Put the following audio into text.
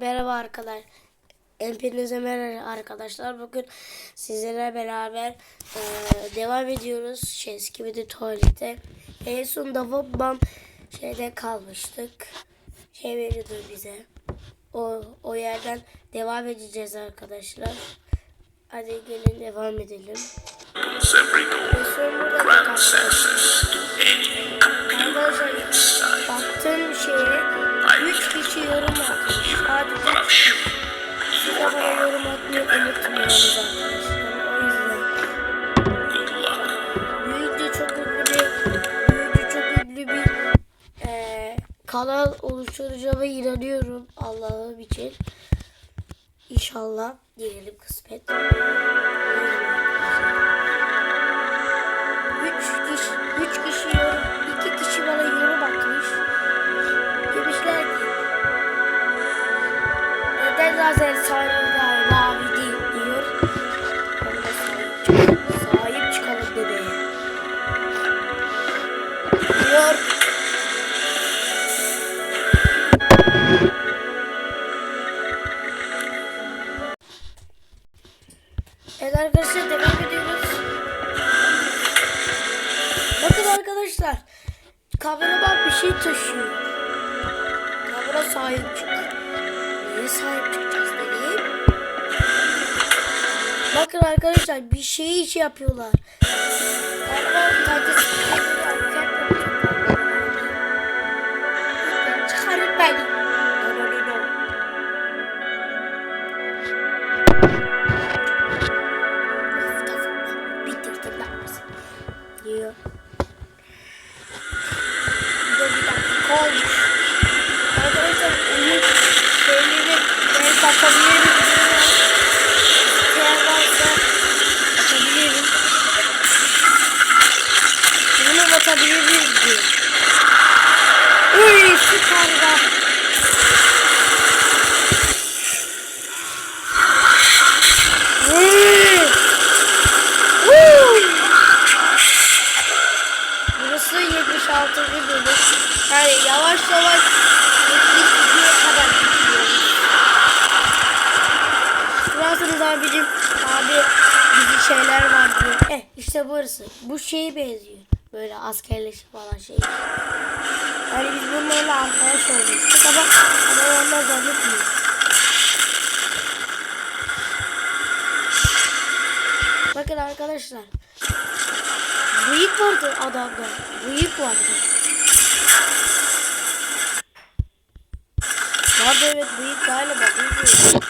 Merhaba arkadaşlar. Hepinize merhaba arkadaşlar. Bugün sizlerle beraber e, devam ediyoruz. Şey, Skibidi tuvalete. En son Davabam şeyde kalmıştık. Şey veriyordu bize. O, o yerden devam edeceğiz arkadaşlar. Hadi gelin devam edelim. En son burada kanal oluşturacağıma inanıyorum Allah'ım için. İnşallah diyelim kısmet. Üç kişi, üç kişi yorum, iki kişi bana yorum atmış. Demişler ki neden lazer sarılar Evet arkadaşlar devam ediyoruz. Bakın arkadaşlar. Kameraman bir şey taşıyor. Kamera sahip çık. Neye sahip çıkacağız dediğim? Bakın arkadaşlar bir şey iş yapıyorlar. Ama kalitesi Çıkarın beni. Olmuş. Arkadaşlar oyun şeyleri ben kapatabilirim. Eğer varsa atabilirim. Bunu batabilirim diyor. Uy süper bak. Uy. Uy. Burası 76. bölüm. Yani yavaş yavaş 70 videoya kadar gidiyoruz. Burasınız abicim. Abi bizi şeyler var diyor. Eh işte burası. Bu şeye benziyor. Böyle askerleşik falan şey. Yani biz bunlarla arkadaş olmuştuk ama ama onlar zannetmiyor. Bakın arkadaşlar. Bıyık vardı adamda. Bıyık vardı. Vardı evet bıyık galiba bilmiyorum.